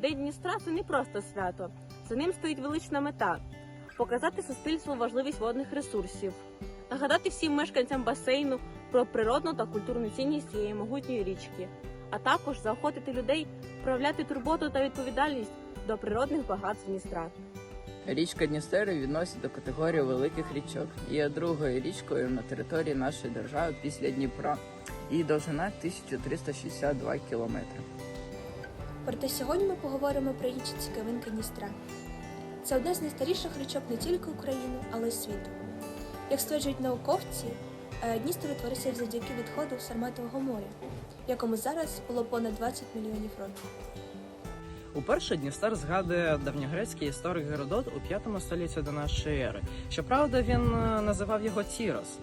День Дністра це не просто свято. За ним стоїть велична мета показати суспільству важливість водних ресурсів, нагадати всім мешканцям басейну про природну та культурну цінність цієї могутньої річки, а також заохотити людей проявляти турботу та відповідальність до природних багатств Дністра. Річка Дністер відносить до категорії великих річок. Є другою річкою на території нашої держави після Дніпра. Її довжина 1362 кілометри. Проте сьогодні ми поговоримо про річці Цікавинка Дністра. Це одна з найстаріших річок не тільки України, але й світу. Як стверджують науковці, е, Дністер утворився завдяки відходу Сарматового моря, якому зараз було понад 20 мільйонів років. Уперше Дністер згадує давньогрецький історик Геродот у 5 столітті до нашої ери. Щоправда, він е, називав його Тірос,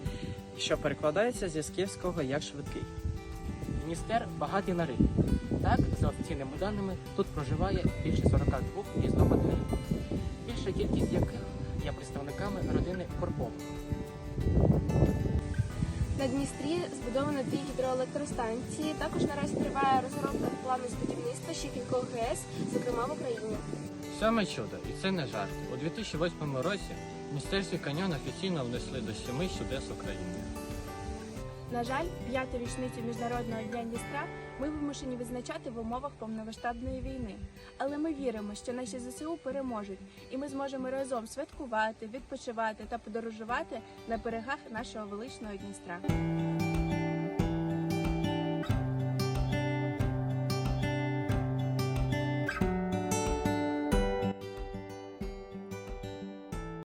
що перекладається зі скіфського як швидкий. Дністер багатий на риб. Так, офіційними даними, тут проживає більше 42 різномат риб, більша кількість яких є представниками родини Корпов. На Дністрі збудовано дві гідроелектростанції. Також наразі триває розробка плану з будівництва ще кількох ГЕС, зокрема в Україні. Саме чудо, і це не жарт. У 2008 році Дністерський каньйон офіційно внесли до семи чудес України. На жаль, п'яту річницю міжнародного дня Дністра ми вимушені відзначати в умовах повномасштабної війни. Але ми віримо, що наші ЗСУ переможуть, і ми зможемо разом святкувати, відпочивати та подорожувати на берегах нашого величного Дністра.